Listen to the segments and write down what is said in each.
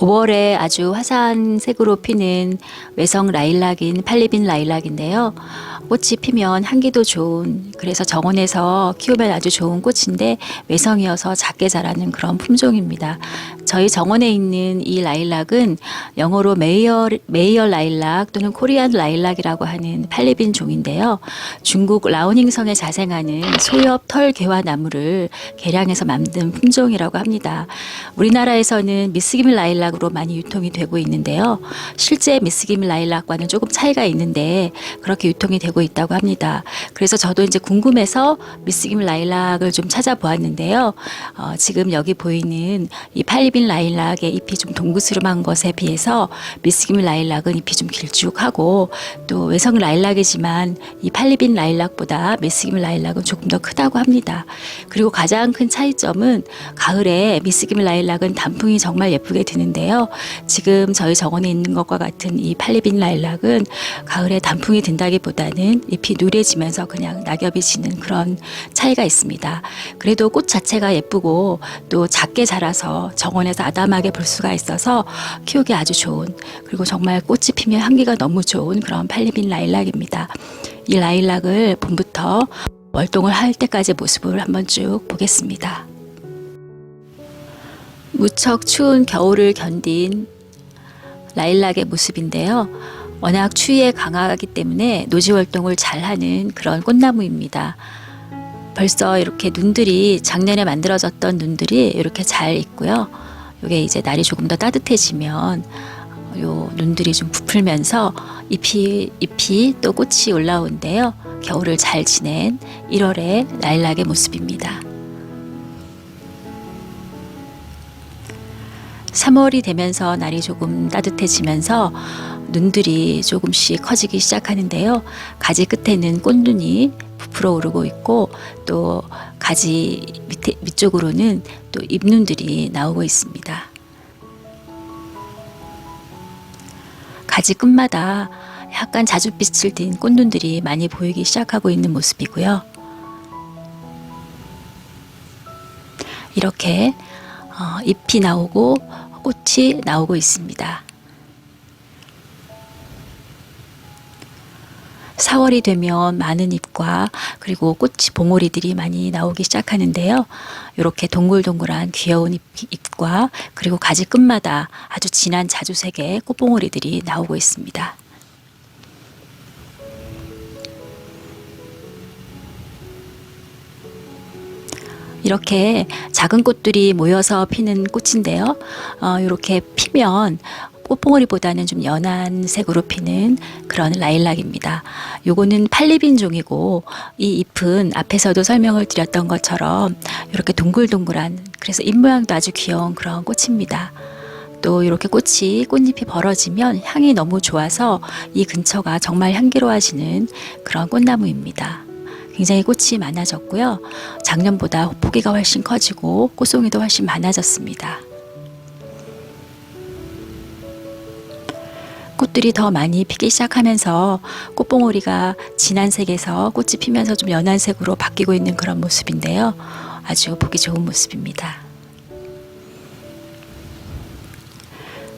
5월에 아주 화사한 색으로 피는 외성 라일락인 팔리빈 라일락인데요. 꽃이 피면 향기도 좋은 그래서 정원에서 키우면 아주 좋은 꽃인데 외성이어서 작게 자라는 그런 품종입니다. 저희 정원에 있는 이 라일락은 영어로 메이어 메이어 라일락 또는 코리안 라일락이라고 하는 팔리빈 종인데요. 중국 라오닝성에 자생하는 소엽 털 개화 나무를 개량해서 만든 품종이라고 합니다. 우리나라에서는 미스김 라일락으로 많이 유통이 되고 있는데요. 실제 미스김 라일락과는 조금 차이가 있는데 그렇게 유통이 되고 있다고 합니다. 그래서 저도 이제 궁금해서 미스김 라일락을 좀 찾아보았는데요. 어, 지금 여기 보이는 이 팔리빈 라일락의 잎이 좀 동그스름한 것에 비해서 미스김 라일락은 잎이 좀 길쭉하고 또 외성 라일락이지만 이 팔리빈 라일락보다 미스김 라일락은 조금 더 크다고 합니다. 그리고 가장 큰 차이점은 가을에 미스김 라일락은 단풍이 정말 예쁘게 드는데요. 지금 저희 정원에 있는 것과 같은 이 팔리빈 라일락은 가을에 단풍이 든다기보다는 잎이 누래지면서 그냥 낙엽이 지는 그런 차이가 있습니다. 그래도 꽃 자체가 예쁘고 또 작게 자라서 정원에 서 아담하게 볼 수가 있어서 키우기 아주 좋은 그리고 정말 꽃이 피면 향기가 너무 좋은 그런 팔리빈 라일락입니다. 이 라일락을 봄부터 월동을 할 때까지 모습을 한번 쭉 보겠습니다. 무척 추운 겨울을 견딘 라일락의 모습인데요. 워낙 추위에 강하기 때문에 노지 활동을 잘하는 그런 꽃나무입니다. 벌써 이렇게 눈들이 작년에 만들어졌던 눈들이 이렇게 잘 있고요. 이게 이제 날이 조금 더 따뜻해지면 요 눈들이 좀 부풀면서 잎이 잎이 또 꽃이 올라오는데요. 겨울을 잘 지낸 1월의 라일락의 모습입니다. 3월이 되면서 날이 조금 따뜻해지면서 눈들이 조금씩 커지기 시작하는데요. 가지 끝에는 꽃눈이 부풀어 오르고 있고 또 가지 밑에 밑쪽으로는 또 잎눈들이 나오고 있습니다. 가지 끝마다 약간 자줏빛을 띤 꽃눈들이 많이 보이기 시작하고 있는 모습이고요. 이렇게 어, 잎이 나오고 꽃이 나오고 있습니다. 4월이 되면 많은 잎과 그리고 꽃이 봉오리들이 많이 나오기 시작하는데요. 이렇게 동글동글한 귀여운 잎, 잎과 그리고 가지 끝마다 아주 진한 자주색의 꽃봉오리들이 나오고 있습니다. 이렇게 작은 꽃들이 모여서 피는 꽃인데요. 어, 이렇게 피면 꽃봉오리보다는 좀 연한 색으로 피는 그런 라일락입니다. 요거는 팔리빈 종이고 이 잎은 앞에서도 설명을 드렸던 것처럼 이렇게 동글동글한 그래서 잎 모양도 아주 귀여운 그런 꽃입니다. 또 이렇게 꽃이 꽃잎이 벌어지면 향이 너무 좋아서 이 근처가 정말 향기로워지는 그런 꽃나무입니다. 굉장히 꽃이 많아졌고요. 작년보다 포기가 훨씬 커지고 꽃송이도 훨씬 많아졌습니다. 꽃들이 더 많이 피기 시작하면서 꽃봉오리가 진한 색에서 꽃이 피면서 좀 연한 색으로 바뀌고 있는 그런 모습인데요. 아주 보기 좋은 모습입니다.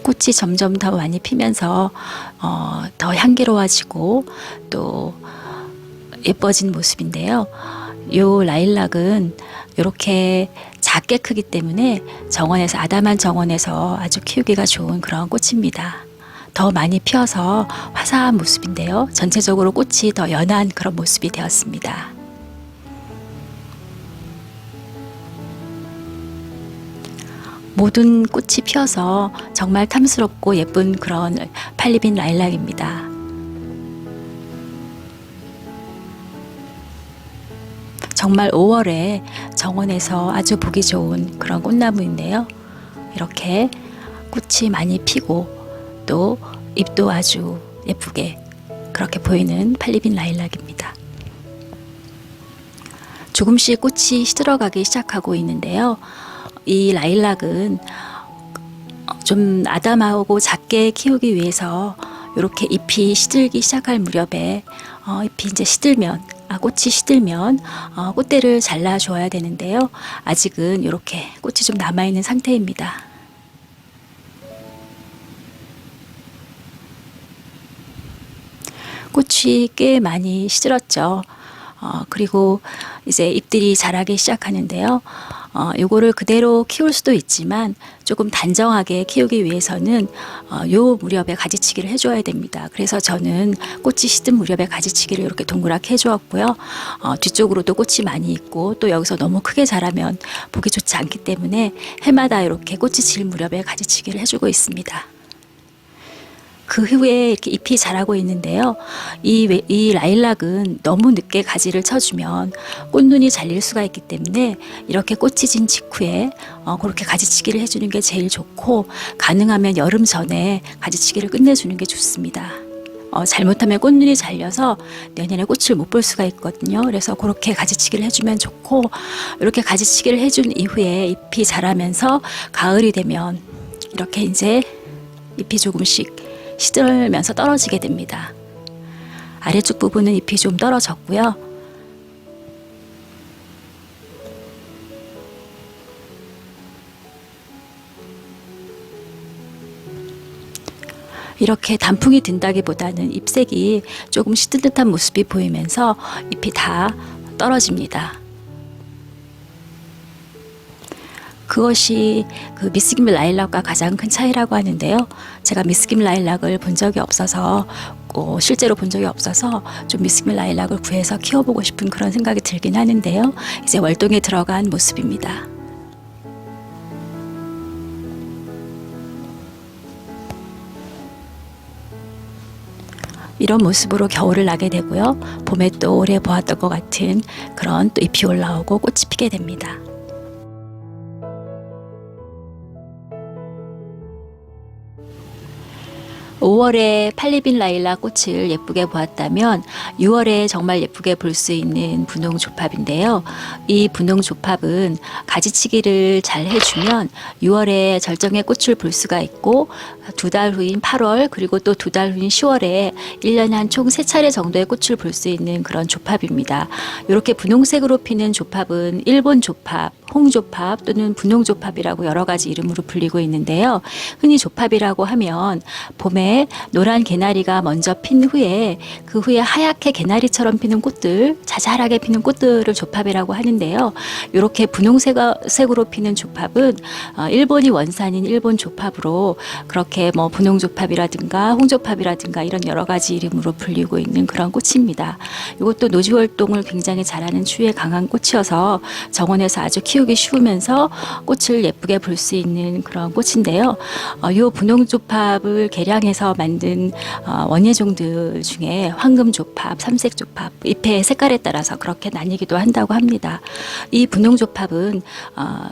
꽃이 점점 더 많이 피면서 어, 더 향기로워지고 또 예뻐진 모습인데요. 요 라일락은 이렇게 작게 크기 때문에 정원에서 아담한 정원에서 아주 키우기가 좋은 그런 꽃입니다. 더 많이 피어서 화사한 모습인데요. 전체적으로 꽃이 더 연한 그런 모습이 되었습니다. 모든 꽃이 피어서 정말 탐스럽고 예쁜 그런 팔리빈 라일락입니다. 정말 5월에 정원에서 아주 보기 좋은 그런 꽃나무인데요. 이렇게 꽃이 많이 피고 또 잎도 아주 예쁘게 그렇게 보이는 팔리빈 라일락입니다. 조금씩 꽃이 시들어가기 시작하고 있는데요. 이 라일락은 좀 아담하고 작게 키우기 위해서 이렇게 잎이 시들기 시작할 무렵에 어, 잎이 이제 시들면 아, 꽃이 시들면 어, 꽃대를 잘라 줘야 되는데요. 아직은 이렇게 꽃이 좀 남아 있는 상태입니다. 꽃이 꽤 많이 시들었죠. 어, 그리고 이제 잎들이 자라기 시작하는데요. 어, 요거를 그대로 키울 수도 있지만 조금 단정하게 키우기 위해서는 어, 요 무렵에 가지치기를 해줘야 됩니다. 그래서 저는 꽃이 시든 무렵에 가지치기를 이렇게 동그랗게 해주었고요. 어, 뒤쪽으로도 꽃이 많이 있고 또 여기서 너무 크게 자라면 보기 좋지 않기 때문에 해마다 이렇게 꽃이 질 무렵에 가지치기를 해주고 있습니다. 그 후에 이렇게 잎이 자라고 있는데요. 이, 웨- 이 라일락은 너무 늦게 가지를 쳐주면 꽃눈이 잘릴 수가 있기 때문에 이렇게 꽃이 진 직후에 어, 그렇게 가지치기를 해주는 게 제일 좋고 가능하면 여름 전에 가지치기를 끝내주는 게 좋습니다. 어, 잘못하면 꽃눈이 잘려서 내년에 꽃을 못 볼 수가 있거든요. 그래서 그렇게 가지치기를 해주면 좋고 이렇게 가지치기를 해준 이후에 잎이 자라면서 가을이 되면 이렇게 이제 잎이 조금씩 시들면서 떨어지게 됩니다. 아래쪽 부분은 잎이 좀 떨어졌고요. 이렇게 단풍이 든다기보다는 잎색이 조금 시든 듯한 모습이 보이면서 잎이 다 떨어집니다. 그것이 그 미스김 라일락과 가장 큰 차이라고 하는데요. 제가 미스김 라일락을 본 적이 없어서 어, 실제로 본 적이 없어서 좀 미스김 라일락을 구해서 키워보고 싶은 그런 생각이 들긴 하는데요. 이제 월동에 들어간 모습입니다. 이런 모습으로 겨울을 나게 되고요. 봄에 또 오래 보았던 것 같은 그런 또 잎이 올라오고 꽃이 피게 됩니다. 5월에 팔리빈 라일락 꽃을 예쁘게 보았다면 6월에 정말 예쁘게 볼 수 있는 분홍 조팝인데요. 이 분홍 조팝은 가지치기를 잘 해주면 6월에 절정의 꽃을 볼 수가 있고 두 달 후인 8월 그리고 또 두 달 후인 10월에 1년에 한 총 세 차례 정도의 꽃을 볼 수 있는 그런 조팝입니다. 이렇게 분홍색으로 피는 조팝은 일본 조팝, 홍조팝 또는 분홍조팝이라고 여러 가지 이름으로 불리고 있는데요. 흔히 조팝이라고 하면 봄에 노란 개나리가 먼저 핀 후에 그 후에 하얗게 개나리처럼 피는 꽃들, 자잘하게 피는 꽃들을 조팝이라고 하는데요. 이렇게 분홍색으로 피는 조팝은 어, 일본이 원산인 일본 조팝으로 그렇게 뭐 분홍 조팝이라든가 홍조팝이라든가 이런 여러 가지 이름으로 불리고 있는 그런 꽃입니다. 이것도 노지 활동을 굉장히 잘하는 추위에 강한 꽃이어서 정원에서 아주 키우기 쉬우면서 꽃을 예쁘게 볼 수 있는 그런 꽃인데요. 어, 이 분홍 조팝을 개량해서 만든 어, 원예종들 중에 황금 조팝, 삼색 조팝, 잎의 색깔에 따라서 그렇게 나뉘기도 한다고 합니다. 이 분홍 조팝은 어,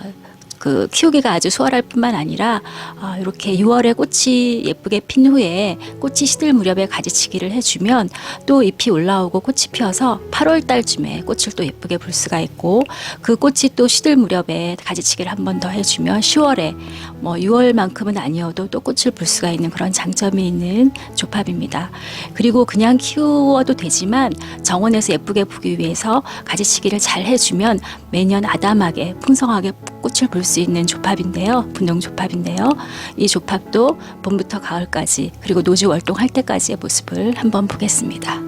그 키우기가 아주 수월할 뿐만 아니라 어, 이렇게 6월에 꽃이 예쁘게 핀 후에 꽃이 시들 무렵에 가지치기를 해주면 또 잎이 올라오고 꽃이 피어서 8월 달쯤에 꽃을 또 예쁘게 볼 수가 있고 그 꽃이 또 시들 무렵에 가지치기를 한 번 더 해주면 10월에 뭐 6월만큼은 아니어도 또 꽃을 볼 수가 있는 그런 장점이 있는 조팝입니다. 그리고 그냥 키워도 되지만 정원에서 예쁘게 보기 위해서 가지치기를 잘 해주면 매년 아담하게 풍성하게 꽃을 볼수 있는 조팝인데요. 분홍 조팝인데요. 이 조팝도 봄부터 가을까지 그리고 노지 월동할 때까지의 모습을 한번 보겠습니다.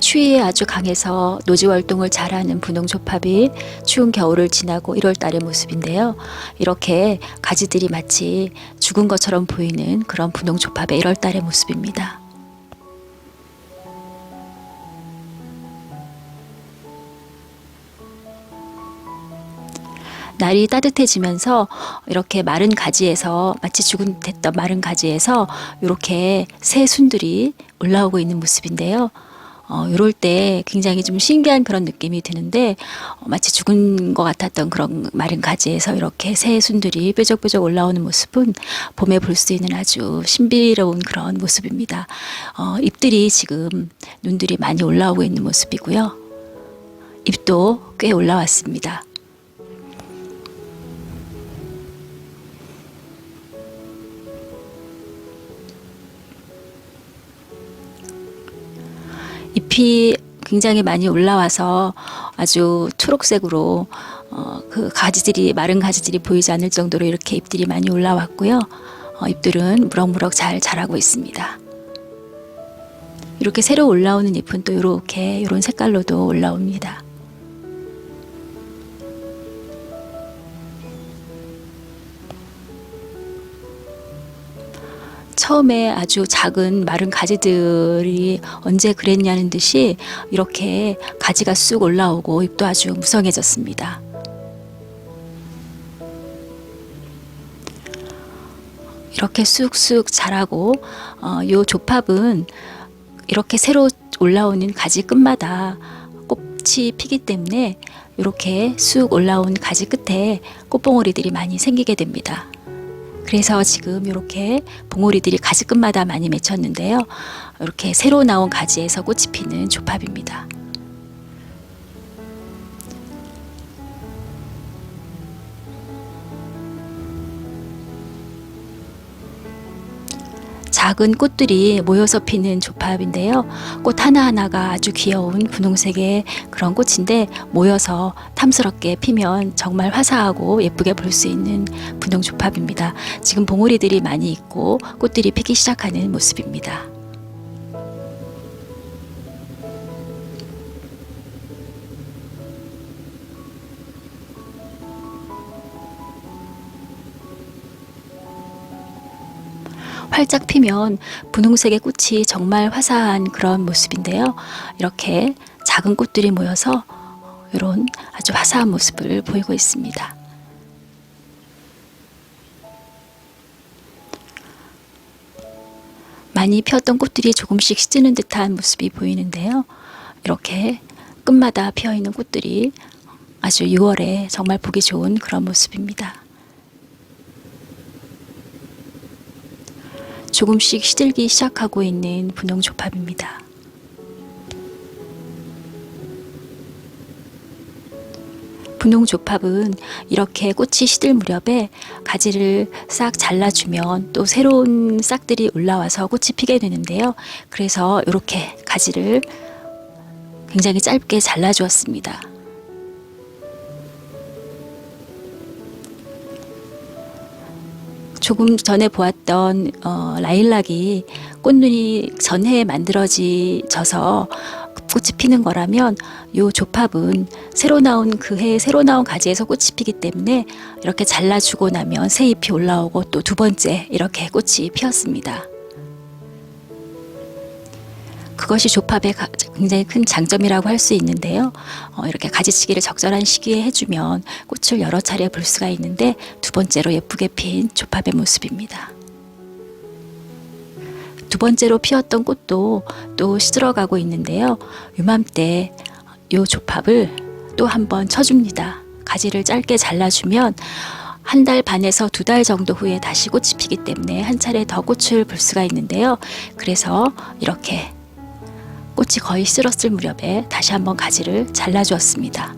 추위에 아주 강해서 노지 활동을 잘하는 분홍 조팝이 추운 겨울을 지나고 1월 달의 모습인데요. 이렇게 가지들이 마치 죽은 것처럼 보이는 그런 분홍 조팝의 1월 달의 모습입니다. 날이 따뜻해지면서 이렇게 마른 가지에서 마치 죽은 듯했던 마른 가지에서 이렇게 새 순들이 올라오고 있는 모습인데요. 어, 이럴 때 굉장히 좀 신기한 그런 느낌이 드는데 어, 마치 죽은 것 같았던 그런 마른 가지에서 이렇게 새 순들이 뾰족뾰족 올라오는 모습은 봄에 볼 수 있는 아주 신비로운 그런 모습입니다. 어, 잎들이 지금 눈들이 많이 올라오고 있는 모습이고요. 잎도 꽤 올라왔습니다. 잎이 굉장히 많이 올라와서 아주 초록색으로 어, 그 가지들이 마른 가지들이 보이지 않을 정도로 이렇게 잎들이 많이 올라왔고요. 어, 잎들은 무럭무럭 잘 자라고 있습니다. 이렇게 새로 올라오는 잎은 또 이렇게 이런 색깔로도 올라옵니다. 처음에 아주 작은 마른 가지들이 언제 그랬냐는 듯이 이렇게 가지가 쑥 올라오고 잎도 아주 무성해졌습니다. 이렇게 쑥쑥 자라고 어, 요 조팝은 이렇게 새로 올라오는 가지 끝마다 꽃이 피기 때문에 이렇게 쑥 올라온 가지 끝에 꽃봉오리들이 많이 생기게 됩니다. 그래서 지금 이렇게 봉오리들이 가지 끝마다 많이 맺혔는데요. 이렇게 새로 나온 가지에서 꽃이 피는 조팝입니다. 작은 꽃들이 모여서 피는 조팝인데요. 꽃 하나하나가 아주 귀여운 분홍색의 그런 꽃인데 모여서 탐스럽게 피면 정말 화사하고 예쁘게 볼 수 있는 분홍 조팝입니다. 지금 봉오리들이 많이 있고 꽃들이 피기 시작하는 모습입니다. 활짝 피면 분홍색의 꽃이 정말 화사한 그런 모습인데요. 이렇게 작은 꽃들이 모여서 이런 아주 화사한 모습을 보이고 있습니다. 많이 피었던 꽃들이 조금씩 시드는 듯한 모습이 보이는데요. 이렇게 끝마다 피어 있는 꽃들이 아주 6월에 정말 보기 좋은 그런 모습입니다. 조금씩 시들기 시작하고 있는 분홍 조팝입니다. 분홍 조팝은 이렇게 꽃이 시들 무렵에 가지를 싹 잘라주면 또 새로운 싹들이 올라와서 꽃이 피게 되는데요. 그래서 이렇게 가지를 굉장히 짧게 잘라주었습니다. 조금 전에 보았던 어, 라일락이 꽃눈이 전해에 만들어져서 꽃이 피는 거라면 요 조팝은 새로 나온 그 해에 새로 나온 가지에서 꽃이 피기 때문에 이렇게 잘라주고 나면 새 잎이 올라오고 또 두 번째 이렇게 꽃이 피었습니다. 그것이 조팝의 가- 굉장히 큰 장점이라고 할 수 있는데요. 어, 이렇게 가지치기를 적절한 시기에 해주면 꽃을 여러 차례 볼 수가 있는데 두 번째로 예쁘게 핀 조팝의 모습입니다. 두 번째로 피었던 꽃도 또 시들어가고 있는데요. 요맘때 요 조팝을 또 한번 쳐줍니다. 가지를 짧게 잘라주면 한 달 반에서 두 달 정도 후에 다시 꽃이 피기 때문에 한 차례 더 꽃을 볼 수가 있는데요. 그래서 이렇게 꽃이 거의 쓸었을 무렵에 다시 한번 가지를 잘라주었습니다.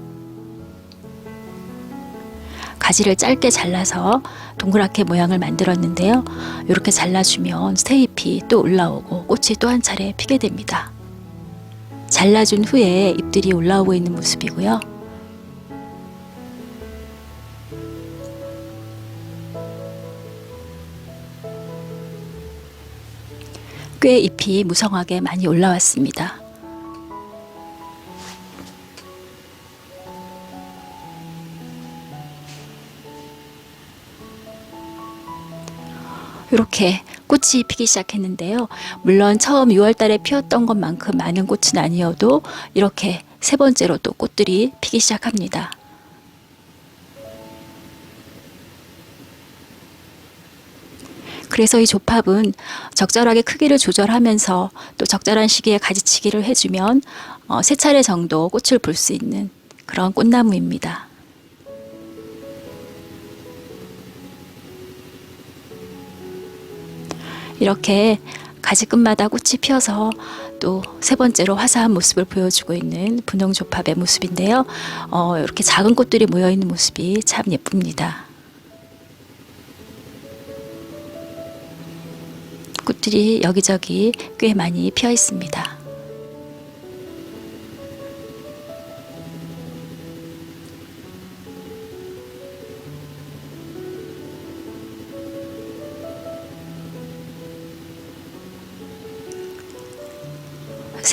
가지를 짧게 잘라서 동그랗게 모양을 만들었는데요. 이렇게 잘라주면 새 잎이 또 올라오고 꽃이 또 한 차례 피게 됩니다. 잘라준 후에 잎들이 올라오고 있는 모습이고요. 꽤 잎이 무성하게 많이 올라왔습니다. 이렇게 꽃이 피기 시작했는데요. 물론 처음 6월 달에 피었던 것만큼 많은 꽃은 아니어도 이렇게 세 번째로 또 꽃들이 피기 시작합니다. 그래서 이 조팝은 적절하게 크기를 조절하면서 또 적절한 시기에 가지치기를 해주면 어, 세 차례 정도 꽃을 볼 수 있는 그런 꽃나무입니다. 이렇게 가지 끝마다 꽃이 피어서 또 세 번째로 화사한 모습을 보여주고 있는 분홍 조팝의 모습인데요. 어, 이렇게 작은 꽃들이 모여 있는 모습이 참 예쁩니다. 꽃들이 여기저기 꽤 많이 피어 있습니다.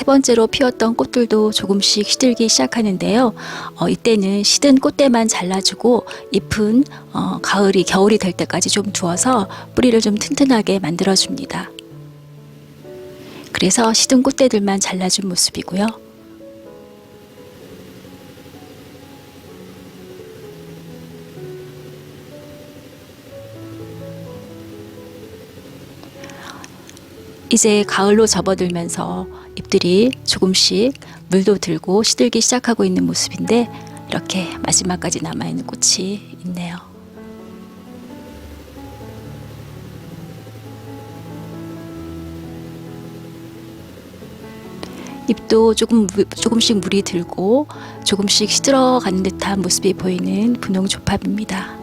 세 번째로 피었던 꽃들도 조금씩 시들기 시작하는데요. 어, 이때는 시든 꽃대만 잘라주고 잎은 어, 가을이 겨울이 될 때까지 좀 두어서 뿌리를 좀 튼튼하게 만들어줍니다. 그래서 시든 꽃대들만 잘라준 모습이고요. 이제 가을로 접어들면서 잎들이 조금씩 물도 들고 시들기 시작하고 있는 모습인데 이렇게 마지막까지 남아있는 꽃이 있네요. 잎도 조금 무- 조금씩 물이 들고 조금씩 시들어 가는 듯한 모습이 보이는 분홍 조팝입니다.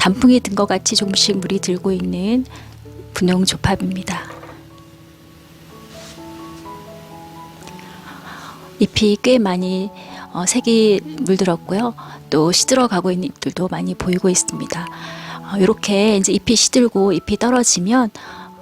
단풍이 든 것 같이 조금씩 물이 들고 있는 분홍 조팝입니다. 잎이 꽤 많이 어, 색이 물들었고요. 또 시들어 가고 있는 잎들도 많이 보이고 있습니다. 어, 이렇게 이제 잎이 시들고 잎이 떨어지면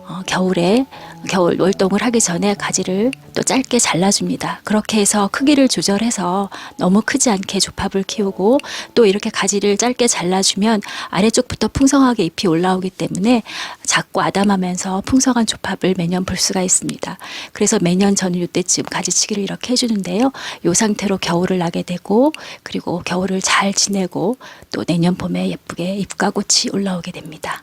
어, 겨울에 겨울 월동을 하기 전에 가지를 또 짧게 잘라줍니다. 그렇게 해서 크기를 조절해서 너무 크지 않게 조팝을 키우고 또 이렇게 가지를 짧게 잘라주면 아래쪽부터 풍성하게 잎이 올라오기 때문에 작고 아담하면서 풍성한 조팝을 매년 볼 수가 있습니다. 그래서 매년 저는 이때쯤 가지치기를 이렇게 해주는데요. 이 상태로 겨울을 나게 되고 그리고 겨울을 잘 지내고 또 내년 봄에 예쁘게 잎과 꽃이 올라오게 됩니다.